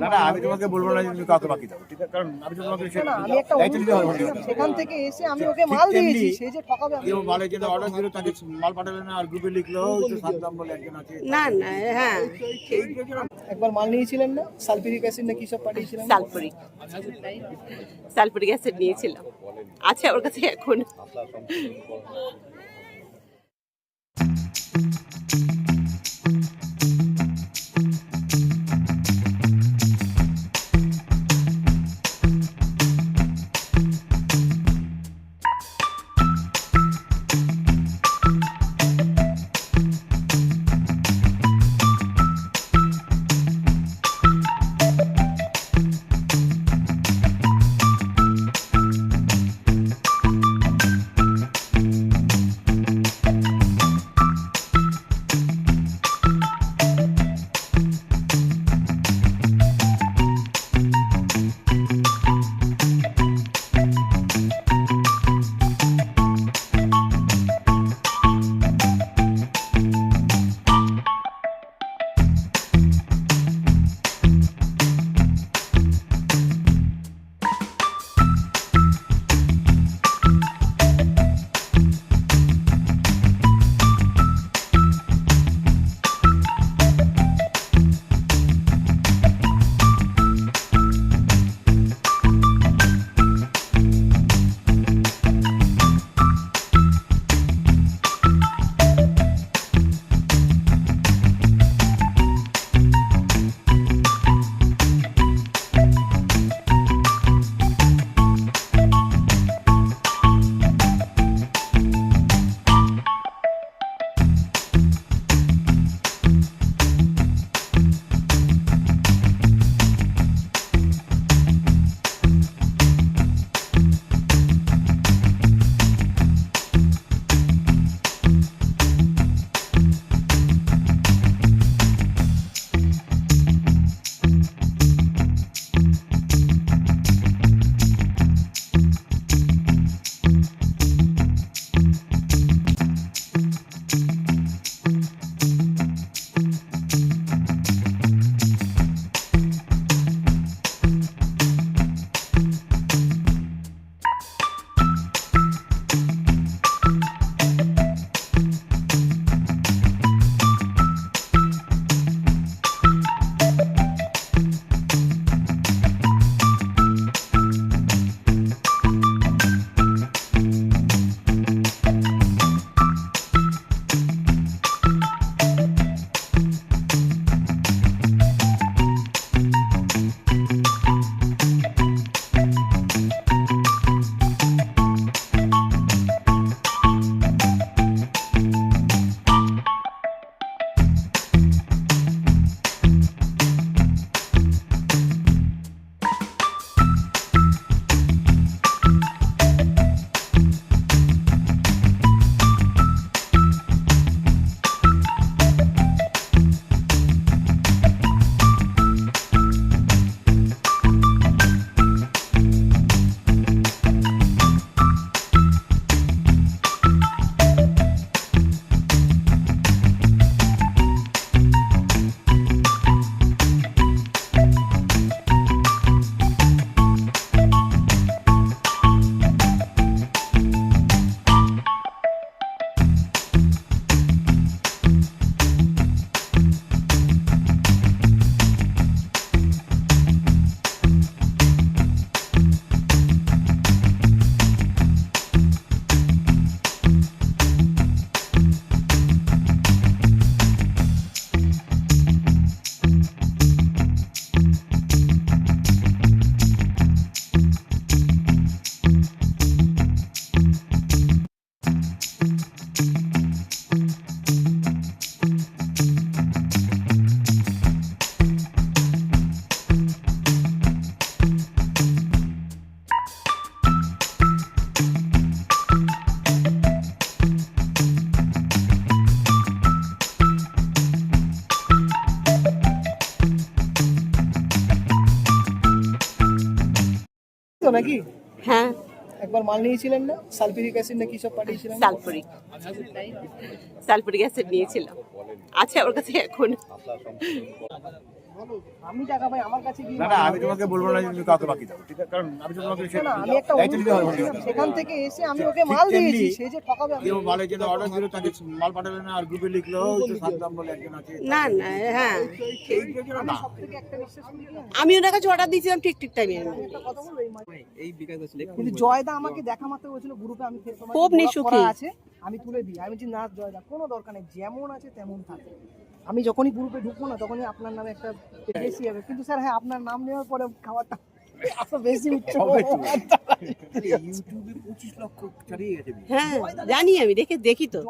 না না আমি তোমাকে বলব না যে তুমি কাউকে বাকি দাও ঠিক আছে? কারণ আমি তো তোমাকে সে- না, আমি একটা দায়িত্ব নিতে অনুরোধ পারব না। করেছিলাম, সেখান থেকে এসে আমি ওকে মাল তেমনি দিয়েছি সে যে ঠকাবে কেউ মালের জন্য অর্ডার দিল তাকে মাল পাঠাবে না আর গ্রুপে লিখলো তো সাদ্দাম বলে একজন আছে। না না হ্যাঁ একবার মাল নিয়েছিলেন না? সালফিউরিক অ্যাসিড না কি সব পাঠিয়েছিলেন? অ্যাসিড নিয়েছিলাম। আছে ওর কাছে এখন। নাকি? হ্যাঁ। একবার মাল নিয়েছিলেন না? সালফিউরিক অ্যাসিড না কি সব পাঠিয়েছিলেন? সালফিউরিক সালফিউরিক অ্যাসিড নিয়েছিলাম। আছে ওর কাছে এখন আমি টাকা আমার কাছে গিয়ে না না আমি তোমাকে বলব না তুমি কাউকে বাকি দাও ঠিক আছে কারণ আমি তো তোমাকে সে- আমি একটা দায়িত্ব দিতে হবে অনুরোধ করছিলাম। সেখান থেকে এসে আমি ওকে মাল দিয়েছি সে যে ঠকাবে আমি কেউ মালের জন্য অর্ডার দিল তাকে মাল পাঠাবে না আর গ্রুপে লিখলো তো সাদ্দাম বলে একজন আছে না না হ্যাঁ এই জন্য না থেকে একটা বিশ্বাস করি কি জানো? আমি ওনার কাছে অর্ডার দিয়েছিলাম ঠিক ঠিক টাইমে কিন্তু জয়দা আমাকে দেখা মাত্র বলছিল গ্রুপে আমি খুব ব্লক আছে আমি তুলে দিই আমি বলছি না জয়দা কোনো দরকার নেই যেমন আছে তেমন থাকে আমি যখনই গ্রুপে ঢুকবো না তখনই আপনার নামে একটা বেশি হবে। কিন্তু স্যার হ্যাঁ আপনার নাম নেওয়ার পরে গেছে হ্যাঁ। জানি আমি দেখে দেখি তো।